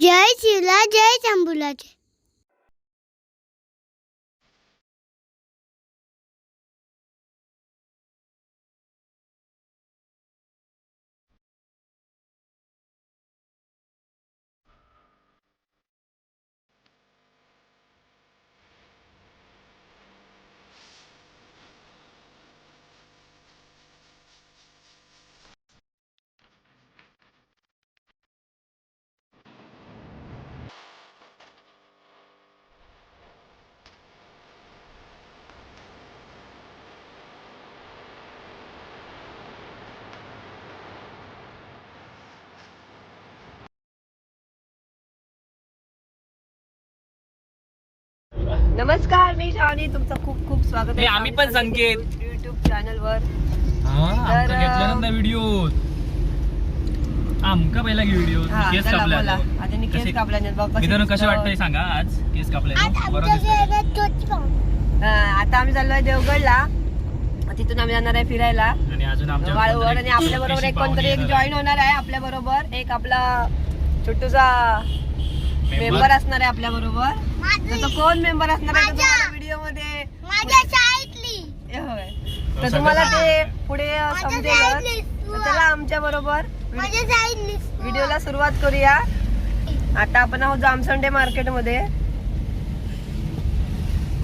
जय शिवला जय शंभूलाचे नमस्कार मी श्रावणी तुमचं खूप खूप स्वागत हे आम्ही पण संकेत. युट्यूब चॅनल वर हा तर, घेतल्यानंतर व्हिडिओ आमका पहिला व्हिडिओ हा, केस चला कापला बोला. आता. मी केस कसे- कसे मित्रांनो कसे दिसतं. वाटतंय सांगा आज? केस कापले आज बरं आमच्या दिसतंय. का? हा, आता आम्ही चाललोय देवगडला. तिथून आम्ही जाणार आहे फिरायला. आणि अजून आमच्या वाळूवर आणि एक आपल्या बरोबर एक कोणतरी एक जॉईन होणार आहे आपल्या बरोबर. एक आपला छोटूसा येणार. मेंबर असणार आहे आपल्या बरोबर. माझी- तर तो कोण मेंबर असणार आहे. व्हिडिओमध्ये माझ्या शाळेतली. होय. तो तर तुम्हाला ते. पुढे समजेल तर चला आमच्या बरोबर व्हिडिओला सुरुवात करूया. आता आपण आहोत जामसंडे मार्केटमध्ये.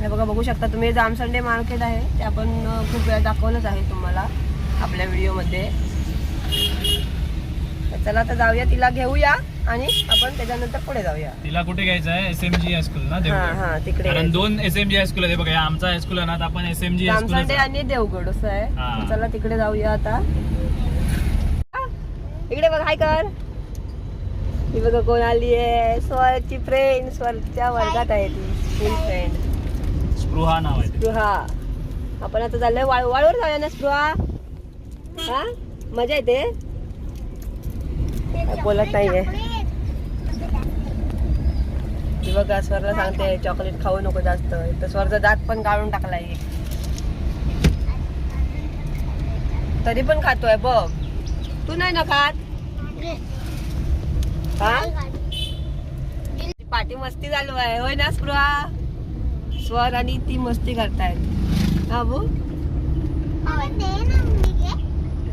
हे बघा बघू शकता तुम्ही जामसंडे मार्केट आहे. ते आपण खूप वेळा दाखवलंच आहे तुम्हाला आपल्या व्हिडिओमध्ये. तर चला आता जाऊया तिला घेऊया. आणि आपण त्याच्यानंतर पुढे जाऊया. तिला कुठे घ्यायचं आहे? एस एम जी हायस्कूल ना हा देवगड. हा तिकडे. कारण दोन एस एम जी हायस्कूल आहे बघा हे आमचा हायस्कूल आहे ना आता आपण S M G Jamsande high school आणि देवगड असं आहे. हा. तर चला तिकडे जाऊया आता. हा, इकडे बघ हाय कर. ही बघा कोण आली आहे? स्वरची फ्रेंड स्वरच्या वर्गात आहे ती. स्कूल फ्रेंड स्पृहा नाव आहे ते. स्पृहा. आपण आता चाललोय वाळू वाळूवर जाऊया ना स्पृहा? हा? मजा येते. बोलत नाहीये. बघा स्वरला सांगते चॉकलेट खाऊ नको जास्त. तर स्वरचा दात पण काढून टाकलाय. तरी पण खातोय बघ. तू नाही ना खात? पाठी मस्ती चालू आहे. होय ना स्पृहा? स्वर आणि ती मस्ती करतायत. हा बो?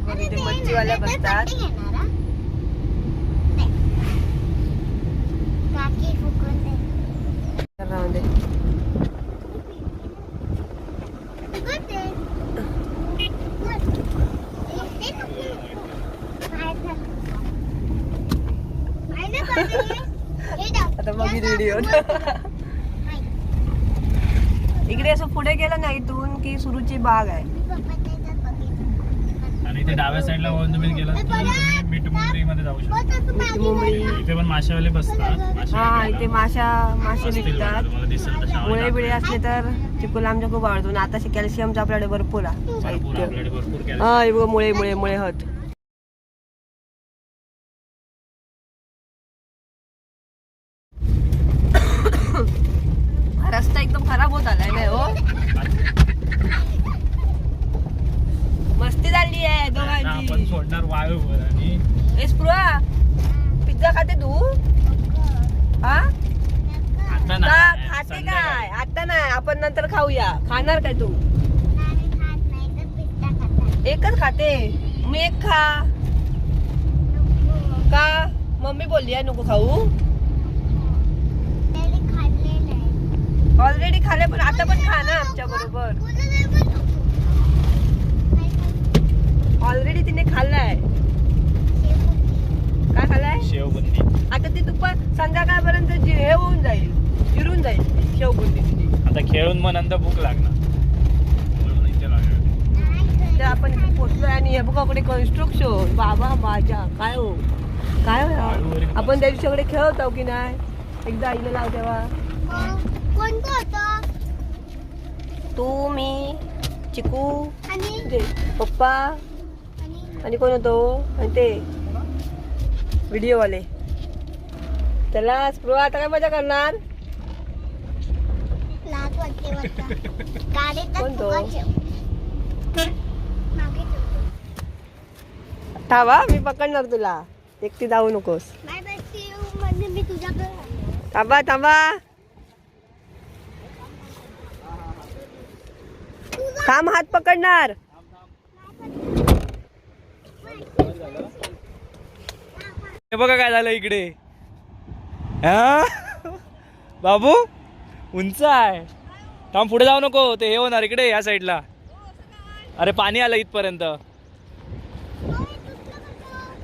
ते मच्छीवाल्या बसतात. राहून दे. आता बघी व्हिडिओ इकडे असं पुढे गेलं ना इथून की सुरूची बाग आहे. आणि इथे डाव्या साईडला वळून तुम्ही की तुम्ही मीठ मुंबरी मध्ये जाऊ शकता. मुंबई इथे पण माशावाले बसतात. मासे हा विकायला. इथे माशा मासे असतील विकतात. तुम्हाला दिसेल तशा मुळे. बिळे असले तर चिकूला आमच्या खूप आवडतो. आणि आता कॅल्शियमचा आपल्याकडे भरपूर आहे. भरपूर साहित्य. आपल्याकडे भरपूर कॅल्शियम. हा हे बघ मुळे मुळे मुळे हत रस्ता एकदम खराब होत आलाय नाही हो. मस्ती झाली आहे आपण दोघांची सोडणार आणि ए स्पृहा. पिझ्झा खाते तू? हा? आता का नाही खाते काय? संध्याकाळी. आता नाही आपण नंतर खाऊया. खाणार काय तू? एकच खाते. मी एक खा. का? मम्मी बोलली आहे नको खाऊ. ऑलरेडी खाल्ले पण आता पण खा ना आमच्या बरोबर. ऑलरेडी तिने खाल्लाय. काय खाल्लाय? शेवबुंदी. आता ती दुपार संध्याकाळपर्यंत जे- हे होऊन जाईल जिरून जाईल ती शेवबुंदी तिची. आता खेळून मग नंतर भूक लागणार. म्हणून इथे लागलं. तर आपण इथे पोहोचलोय आणि हे बघा कडे कन्स्ट्रक्शन बाबा माझ्या काय हो? काय हो? यार? आपण त्या दिवशी कडे खेळत आहो की नाही? एकदा आईला लाव तेव्हा. कोणतं होतं तू मी चिकू आणि? ते पप्पा आणि कोण होतो? आणि ते व्हिडिओ वाले त्याला स्पृहा आता काय मजा करणार? ठेव. थांबा मी पकडणार तुला. एकटी जाऊ नकोस. बाय बाय सी यू म्हणजे. थांबा थांबा. थांब हात पकडणार. हे बघा काय झालं इकडे. हा? बाबू उंच आहे. थांब पुढे जाऊ नको. ते हे होणार इकडे या साईडला. अरे पाणी आलं इथपर्यंत.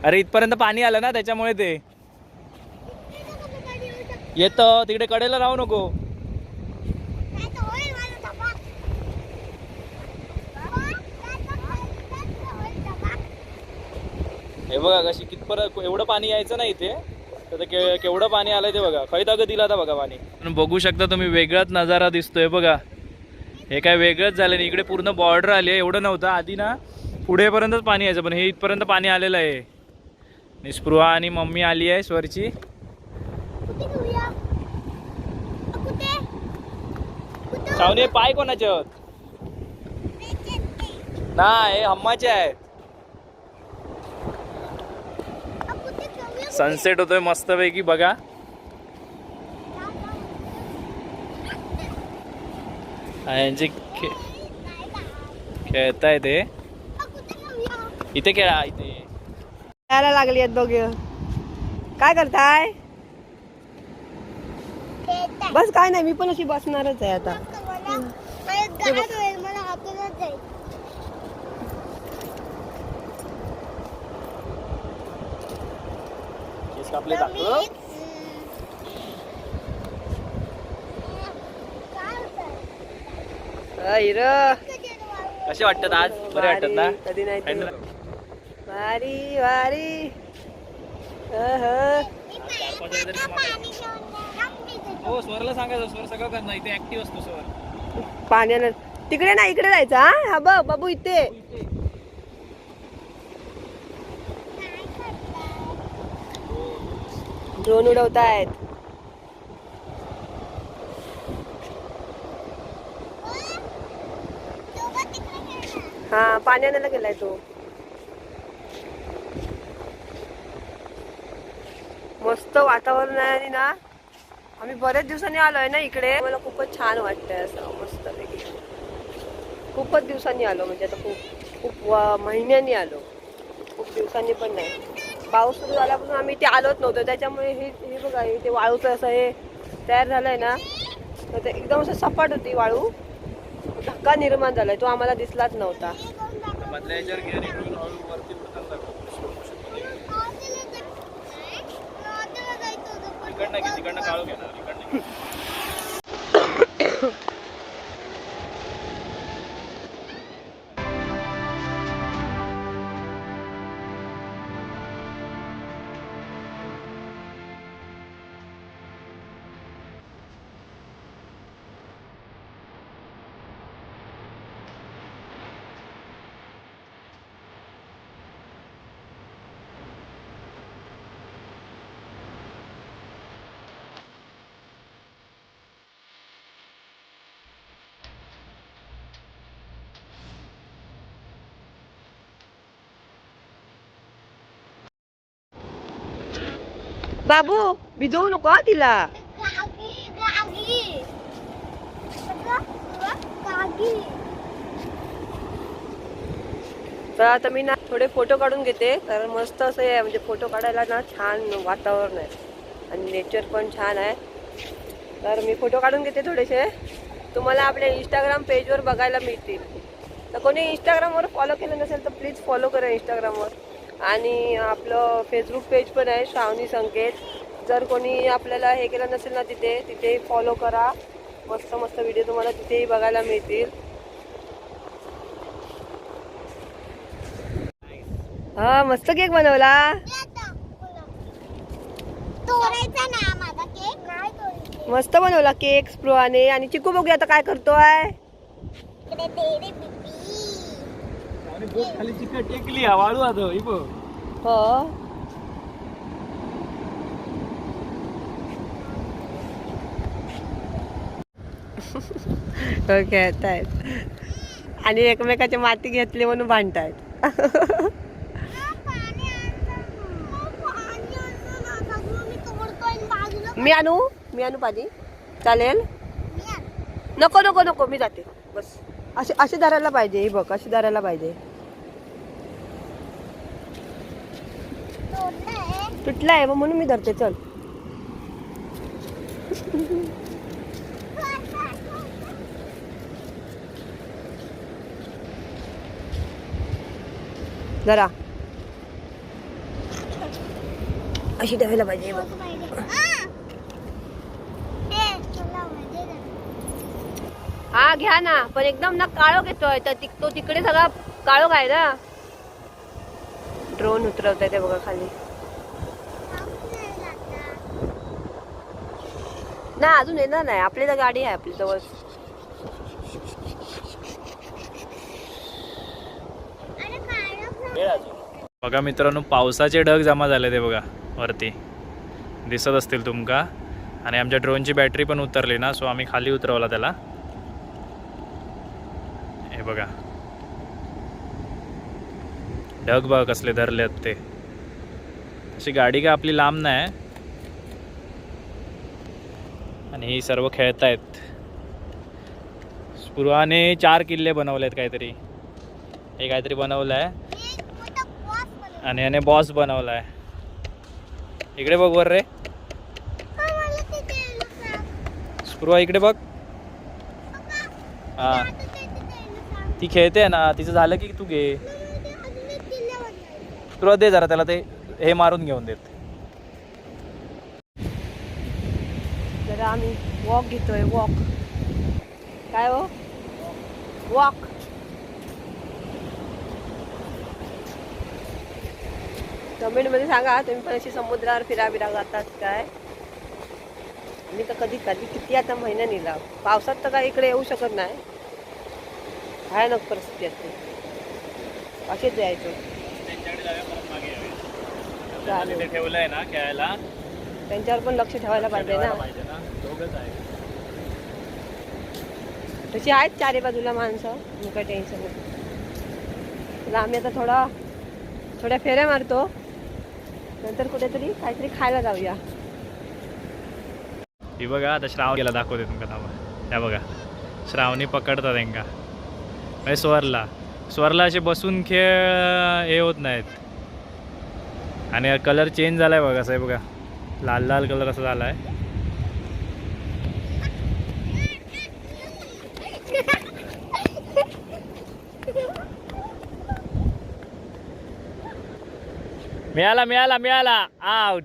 अरे इथपर्यंत पाणी आलं ना त्याच्यामुळे ते. येतं तिकडे कडेला राहू नको नाही तर होईल माझा धपाक. होईल धपाक. हे बघा कशी कितपर्यंत एवढं पाणी यायचं ना इथे. तर ते के केवढं पाणी आलंय ते बघा. खैत अगं दिला आता बघा पाणी. पण बघू शकता तुम्ही वेगळाच नजारा दिसतोय बघा. हे काय वेगळंच झालं नाही इकडे पूर्ण बॉर्डर आली आहे. एवढं नव्हतं. आधी ना पुढेपर्यंतच पाणी यायचं पण हे इथपर्यंत पाणी आलेलं आहे. निस्पृहा आणि मम्मी आली आहे स्वरची. पाय कोणाचे आहेत? नाही हे हम्माचे आहेत अ, कुठे घेऊया? सनसेट होतोय मस्तपैकी बघा. यांचे खे खेळताय ते? इथे खेळा इथे. यायला लागली आहेत दोघे. काय करताय. बस काय नाही मी पण अशी बसणारच आहे आता फक्त मला मला गाड होईल, मला हातालाच जाईल. कधी वाळू? कसे वाटतात आज? बरे वाटतात ना? कधी नाही. मी देतो. हो स्वरला सांगायचं स्वर सगळं करणार इथे ऍक्टिव्ह असतो स्वर. पाण्यानं तिकडे नाही इकडे जायचं हा? हा बघ बाबू इथे काय करताय? ड्रोन उडवतायत. दोघं तिकडे खेळणार. हा गेलाय तो. मस्त वातावरण आहे आणि ना आम्ही बऱ्याच दिवसांनी आलोय ना इकडे. मला खूपच छान वाटतंय असं मस्त खूपच दिवसांनी आलो म्हणजे आता खूप खूप महिन्यांनी आलो. खूप दिवसांनी पण नाही. पाऊस सुरू झाल्यापासून आम्ही इथे आलोच नव्हतो. त्याच्यामुळे हे हे बघा हे ते वाळूचं असं हे तयार झालंय ना. तर ते एकदम असं सपाट होती वाळू. धक्का निर्माण झालाय. तो आम्हाला दिसलाच नव्हता. हे तिकडनं दाखव. घेणार. बाबू भिजवू नको हा तिला. तर आता मी ना थोडे फोटो काढून घेते. कारण मस्त असं आहे म्हणजे फोटो काढायला ना छान वातावरण आहे. आणि नेचर पण छान आहे. तर मी फोटो काढून घेते थोडेसे. तुम्हाला आपल्या इंस्टाग्राम पेजवर बघायला मिळतील. तर कोणी इंस्टाग्रामवर फॉलो केलं नसेल तर प्लीज फॉलो करा इंस्टाग्रामवर आणि आपलं फेसबुक पेज पण आहे श्रावणी संकेत. जर कोणी आपल्याला हे केलं नसेल ना तिथे तिथे फॉलो करा. मस्त मस्त व्हिडिओ तुम्हाला तिथेही बघायला मिळतील. हा मस्त केक बनवला. मस्त बनवला केक स्प्रोआने आणि चिकू बघूया आता काय करतोय. आणि बोट खाली चिकट टेकली हा, वाळू आता ही बघ. हो. हो खेळतायत. आणि एकमेकाची माती घेतली म्हणून भांडतायत. मी आणू? मी आणू पाणी? चालेल? नको नको नको मी जाते. बस. असे असे धरायला पाहिजे हे बघ असे धरायला पाहिजे. तुटला आहे मग म्हणून मी धरते चल. जरा अशी ठेवायला पाहिजे हा घ्या ना पण एकदम ना काळोख येतोय तर तो तिकडे सगळा काळोख आहे ना. ड्रोन उतरवत ते बघा खाली. नाही ना अजून येणार नाही. आपली तर गाडी आहे आपली जवळ. बघा मित्रांनो पावसाचे ढग जमा झाले ते बघा वरती. दिसत असतील तुमका. आणि आमच्या ड्रोनची बॅटरी पण उतरली ना सो आम्ही खाली उतरवला त्याला. हे बघा. ढग बघ कसले धरलेत ते. अशी गाडी का आपली लांब नाही. आणि ही सर्व खेळतायत. स्पृहाने चार किल्ले बनवले आहेत काहीतरी. हे काहीतरी बनवलं आहे आणि याने बॉस बनवला. आणि याने बॉस बनवलाय. इकडे बघ वर रे. हा, स्पृहा इकडे बघ. हा. ती खेळते ना तिचं झालं की तू घे मला ते अजून एक किल्ला तुला दे जरा त्याला ते हे मारून घेऊन देत. जरा आम्ही वॉक घेतोय वॉक काय हो? वॉक कमेंटमध्ये सांगा तुम्ही पण अशी समुद्रावर फिरा बिरा जातात काय? मी तर कधी कधी किती आता महिना नेला. पावसात तर काय इकडे येऊ शकत नाही. भयानक परिस्थिती असते. असेच जायचं चालेल. ठेवलंय ना खेळायला. त्यांच्यावर पण लक्ष ठेवायला पाहिजे ना. दोघच आहे तशी आहेत चारी बाजूला माणसं मग काही टेन्शन नाही. तुला आम्ही आता थोडा थोड्या फेऱ्या मारतो. नंतर कुठेतरी काहीतरी खायला जाऊया. ही बघा आता श्रावण गेला दाखवते तुमका थांबा त्या बघा. श्रावणी पकडतात त्यांका म्हणजे स्वरला. स्वरला असे बसून खेळ हे होत नाहीत. आणि कलर चेंज झाला आहे बघा साहेब बघा. लाल लाल कलर असा झाला आहे मिळाला मिळाला मिळाला. आउट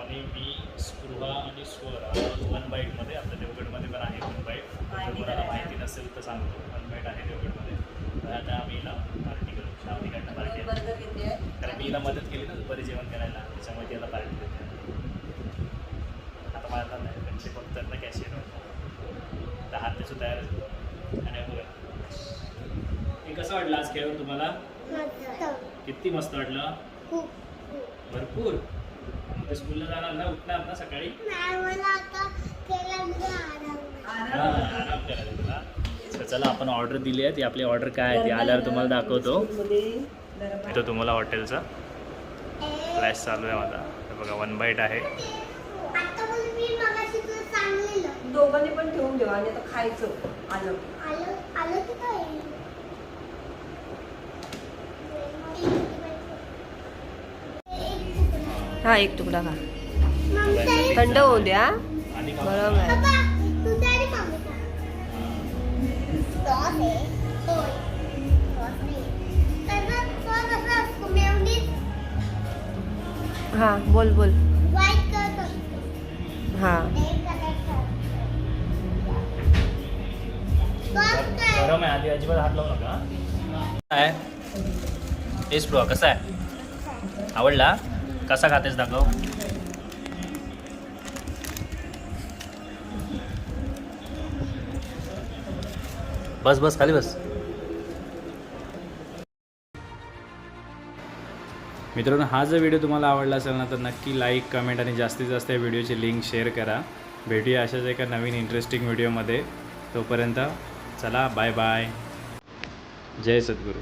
आता श्रावणी मी स्पृहा आणि स्वर वन बाईटमध्ये आपल्या देवगडमध्ये पण आहे वन बाईट जर कोणाला माहिती नसेल तर सांगतो. वन बाईट आहे देवगडमध्ये. तर आता आम्ही हिला पार्टी करू. श्रावणीकडनं पार्टी कारण मी हिला मदत केली ना दुपारी जेवण करायला. त्याच्यामुळे ती आता पार्टी देते आता मला नाही कारण ते फक्त ना कॅशियर तर हात त्याचं तयार आणि बघा. हे कसं वाटलं आज खेळून तुम्हाला? मस्त. किती मस्त वाटलं? खूप. भरपूर. स्कूलला जाणार ना उठणार ना सकाळी? आराम. हा, करायला तर चला आपण ऑर्डर दिली आहे ती आपली ऑर्डर काय आहे ती आल्यावर तुम्हाला दाखवतो. इथं तुम्हाला हॉटेलचा फ्लॅश चालू आहे माझा बघा वन बाईट आहे. दोघांनी पण ठेवून देऊ आणि आता खायचं. आलं. आलं आलं की काय हा एक तुकडा खा मम्मीचा एक- थंड होऊ द्या आणि गरम आहे पप्पा, तुझा आणि मम्मीचा. सॉस आहे. होय. सॉस नाही. त्याचा सॉस असा असतो, मेयोनीज, हा बोल बोल व्हाईट कलरचा असतो. हा रेड कलरचा असतो. सॉस काय? गरम आहे आधी अजिबात हात लावू नका काय टेस्ट प्रो कसा आहे आवडला कसा खातेस दाखव. बस बस खाली बस. मित्रांनो हा जर व्हिडिओ तुम्हाला आवडला असेल ना तर नक्की लाईक कमेंट आणि जास्तीत जास्त या व्हिडिओची लिंक शेअर करा. भेटूया अशाच एका नवीन इंटरेस्टिंग व्हिडिओमध्ये तोपर्यंत चला बाय बाय जय सद्गुरू.